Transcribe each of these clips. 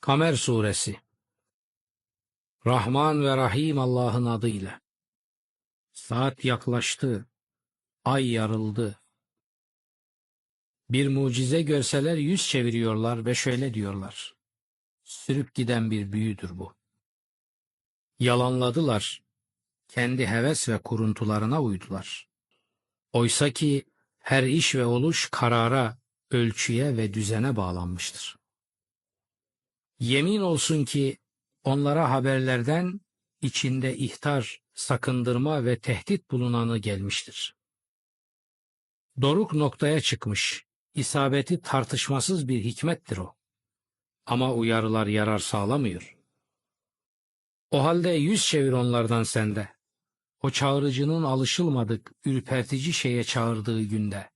Kamer Suresi Rahman ve Rahim Allah'ın adıyla. Saat yaklaştı, ay yarıldı. Bir mucize görseler yüz çeviriyorlar ve şöyle diyorlar. Sürüp giden bir büyüdür bu. Yalanladılar, kendi heves ve kuruntularına uydular. Oysa ki her iş ve oluş karara, ölçüye ve düzene bağlanmıştır. Yemin olsun ki onlara haberlerden içinde ihtar, sakındırma ve tehdit bulunanı gelmiştir. Doruk noktaya çıkmış, isabeti tartışmasız bir hikmettir o. Ama uyarılar yarar sağlamıyor. O halde yüz çevir onlardan sende. O çağırıcının alışılmadık, ürpertici şeye çağırdığı günde.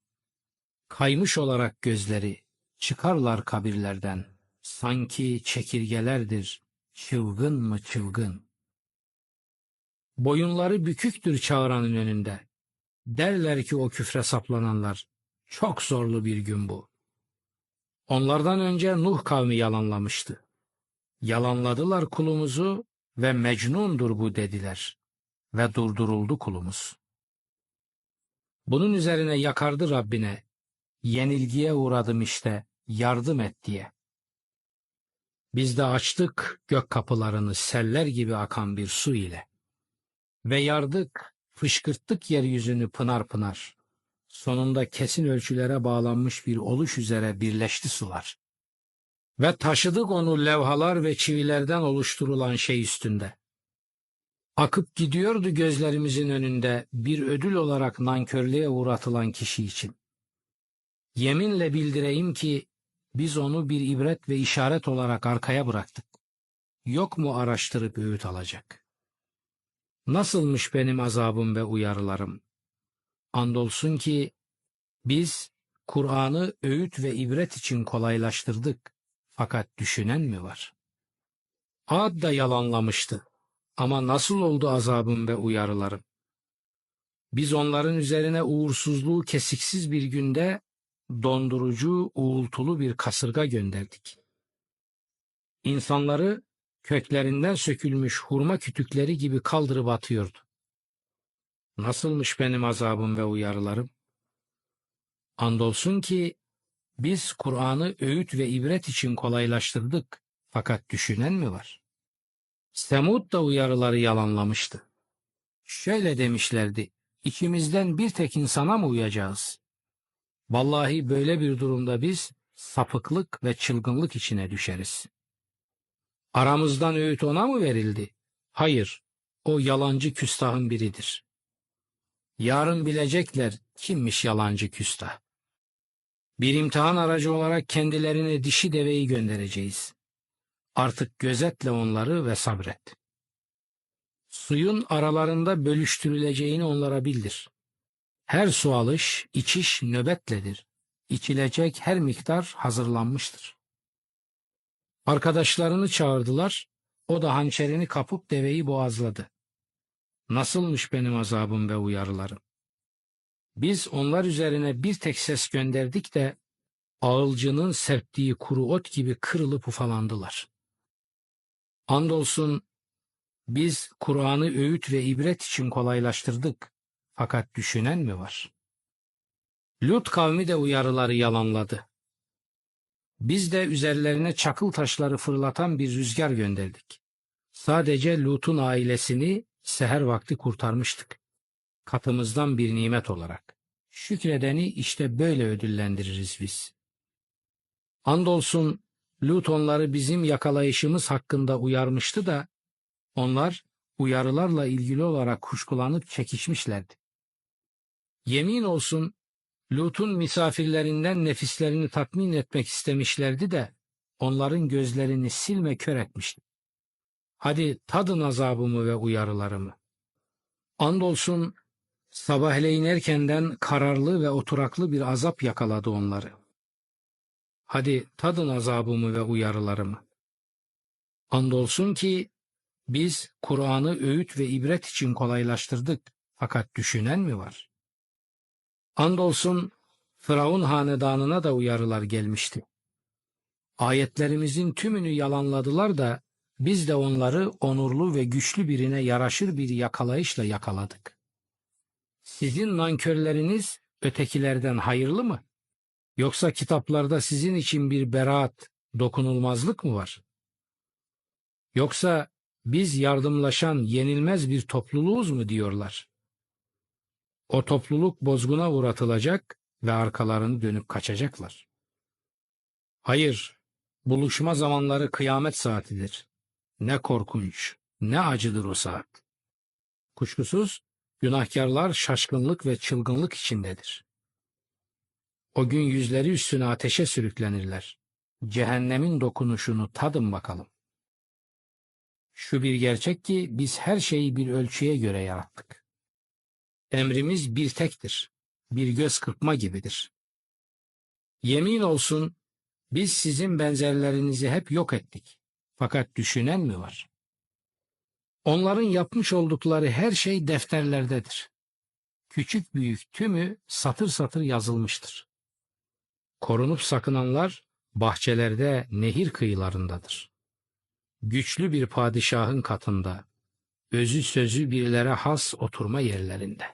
Kaymış olarak gözleri, çıkarlar kabirlerden.'' Sanki çekirgelerdir, çılgın mı çılgın. Boyunları büküktür çağıranın önünde. Derler ki o küfre saplananlar, çok zorlu bir gün bu. Onlardan önce Nuh kavmi yalanlamıştı. Yalanladılar kulumuzu ve mecnundur bu dediler. Ve durduruldu kulumuz. Bunun üzerine yakardı Rabbine, yenilgiye uğradım işte, yardım et diye. Biz de açtık gök kapılarını seller gibi akan bir su ile. Ve yardık, fışkırttık yeryüzünü pınar pınar. Sonunda kesin ölçülere bağlanmış bir oluş üzere birleşti sular. Ve taşıdık onu levhalar ve çivilerden oluşturulan şey üstünde. Akıp gidiyordu gözlerimizin önünde bir ödül olarak nankörlüğe uğratılan kişi için. Yeminle bildireyim ki biz onu bir ibret ve işaret olarak arkaya bıraktık. Yok mu araştırıp öğüt alacak? Nasılmış benim azabım ve uyarılarım? Andolsun ki biz Kur'an'ı öğüt ve ibret için kolaylaştırdık. Fakat düşünen mi var? Ad da yalanlamıştı. Ama nasıl oldu azabım ve uyarılarım? Biz onların üzerine uğursuzluğu kesiksiz bir günde dondurucu, uğultulu bir kasırga gönderdik. İnsanları köklerinden sökülmüş hurma kütükleri gibi kaldırıp atıyordu. Nasılmış benim azabım ve uyarılarım? Andolsun ki biz Kur'an'ı öğüt ve ibret için kolaylaştırdık. Fakat düşünen mi var? Semud da uyarıları yalanlamıştı. Şöyle demişlerdi, içimizden bir tek insana mı uyacağız? Vallahi böyle bir durumda biz sapıklık ve çılgınlık içine düşeriz. Aramızdan öğüt ona mı verildi? Hayır, o yalancı küstahın biridir. Yarın bilecekler kimmiş yalancı küstah. Bir imtihan aracı olarak kendilerine dişi deveyi göndereceğiz. Artık gözetle onları ve sabret. Suyun aralarında bölüştürüleceğini onlara bildir. Her su alış, içiş nöbetledir. İçilecek her miktar hazırlanmıştır. Arkadaşlarını çağırdılar, o da hançerini kapıp deveyi boğazladı. Nasılmış benim azabım ve uyarılarım? Biz onlar üzerine bir tek ses gönderdik de ağılcının serptiği kuru ot gibi kırılıp ufalandılar. Andolsun biz Kur'an'ı öğüt ve ibret için kolaylaştırdık. Fakat düşünen mi var? Lut kavmi de uyarıları yalanladı. Biz de üzerlerine çakıl taşları fırlatan bir rüzgar gönderdik. Sadece Lut'un ailesini seher vakti kurtarmıştık. Katımızdan bir nimet olarak. Şükredeni işte böyle ödüllendiririz biz. Andolsun Lut onları bizim yakalayışımız hakkında uyarmıştı da onlar uyarılarla ilgili olarak kuşkulanıp çekişmişlerdi. Yemin olsun Lut'un misafirlerinden nefislerini tatmin etmek istemişlerdi de onların gözlerini silme kör etmişti. Hadi tadın azabımı ve uyarılarımı. Andolsun sabahleyin erkenden kararlı ve oturaklı bir azap yakaladı onları. Hadi tadın azabımı ve uyarılarımı. Andolsun ki biz Kur'an'ı öğüt ve ibret için kolaylaştırdık fakat düşünen mi var? Andolsun Firavun hanedanına da uyarılar gelmişti. Ayetlerimizin tümünü yalanladılar da biz de onları onurlu ve güçlü birine yaraşır bir yakalayışla yakaladık. Sizin nankörleriniz ötekilerden hayırlı mı? Yoksa kitaplarda sizin için bir beraat, dokunulmazlık mı var? Yoksa biz yardımlaşan yenilmez bir topluluğuz mu diyorlar? O topluluk bozguna uğratılacak ve arkalarını dönüp kaçacaklar. Hayır, buluşma zamanları kıyamet saatidir. Ne korkunç, ne acıdır o saat. Kuşkusuz günahkarlar şaşkınlık ve çılgınlık içindedir. O gün yüzleri üstüne ateşe sürüklenirler. Cehennemin dokunuşunu tadın bakalım. Şu bir gerçek ki biz her şeyi bir ölçüye göre yarattık. Emrimiz bir tektir. Bir göz kırpma gibidir. Yemin olsun biz sizin benzerlerinizi hep yok ettik. Fakat düşünen mi var? Onların yapmış oldukları her şey defterlerdedir. Küçük büyük tümü satır satır yazılmıştır. Korunup sakınanlar bahçelerde nehir kıyılarındadır. Güçlü bir padişahın katında, özü sözü birlere has oturma yerlerinde.